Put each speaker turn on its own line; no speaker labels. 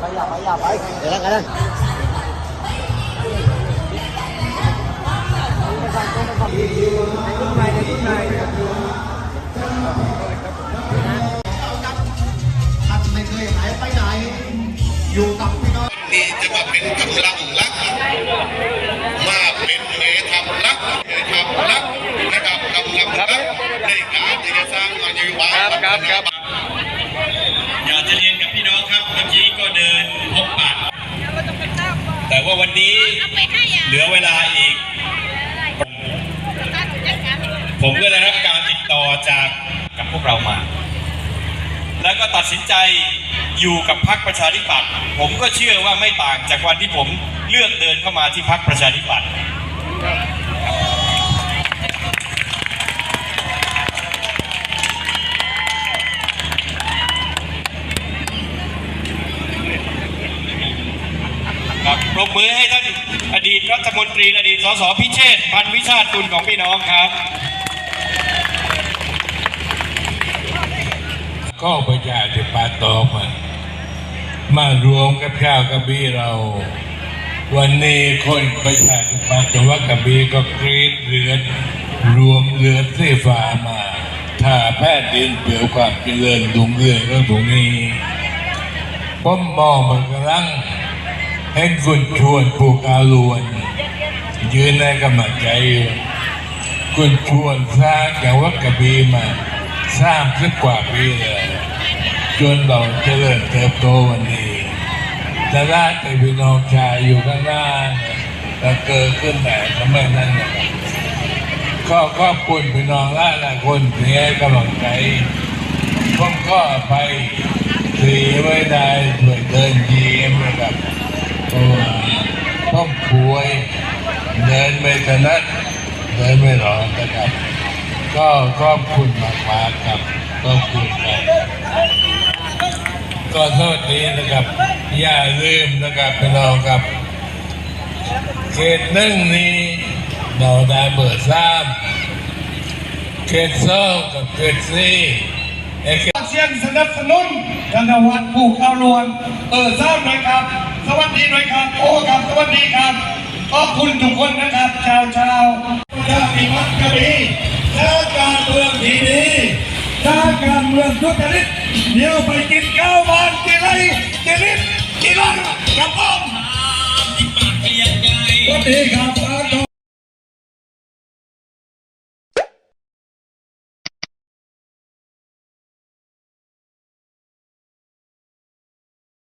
แล้วกัน
ท่าไม่เคยหายไปไหนอยู่กับพี่น้อง
นี่จะมาเป็นกำลังลักมาเป็นเมทัพหลักเมทัพหลักนะครับกำลังลักในการที่จะสร้างนโยบาย
ครับครับ
ว่าวันนี้เหลือเวลาอีก ผมก็ได้รับการติดต่อจากกับพวกเรามา แล้วก็ตัดสินใจอยู่กับพรรคประชาธิปัตย์ผมก็เชื่อว่าไม่ต่างจากวันที่ผมเลือกเดินเข้ามาที่พรรคประชาธิปัตย์ ปรบมือให้ท่านอดีตรัฐมนตรีอดีตสสพิเชษพันวิชาติกุลของพี่น้องครับ
ก็ประชาธิปัตย์ต่อมามารวมกับข้าวกระบี่เรา วันนี้คนประชาธิปัตย์จังหวัดกระบี่ก็กรีดเลือดรวมเลือดสีฟ้ามาถ้าแพทย์ดินเปลี่ยวความเจริญดุงเรื่องก็ตรงนี้ผมมองมันกำลัง เห็นคุณชวนผูกอาลวนยืนในกำลังใจอยู่คุณชวนสร้างจังหวัดกระบี่มาสร้างสิบกว่าปีเลยจนเราเจริญเติบโตวันนี้แต่ละแต่พี่น้องชายอยู่ข้างหน้าเนี่ยเราเกิดขึ้นแต่ทำไมนั้นก็ขอบคุณพี่น้องหลายหลายคนที่ให้กำลังใจผมก็ไปสีไว้ได้ด้วยเดินยิ้มนะครับเพราะว่าผมป่วย เดินไม่ถนัดเดินไม่หลอนะครับ ก็ขอบคุณมากมากครับขอบคุณครับก็สวัสดีนะครับ อย่าลืมนะครับพี่น้องครับเขตหนึ่งนี้เราได้เบอร์สามเขตสองกับเขตสี่ไอ้เสี
ยงสนับสนุนธนวัฒน์ผูกเอารวนเออทราบหน่อยครับ สวัสดีหน่อยครับ โอ้ครับ สวัสดีครับ ขอบคุณทุกคนนะครับ ชาวชาวชาติพัฒน์กระบี่ถ้าการเมืองที่ดีชาติการเมืองทุจริตเดี๋ยวไปกินข้าวบ้านกินไรกินนิดกินไรกับผมสวัสดีครับ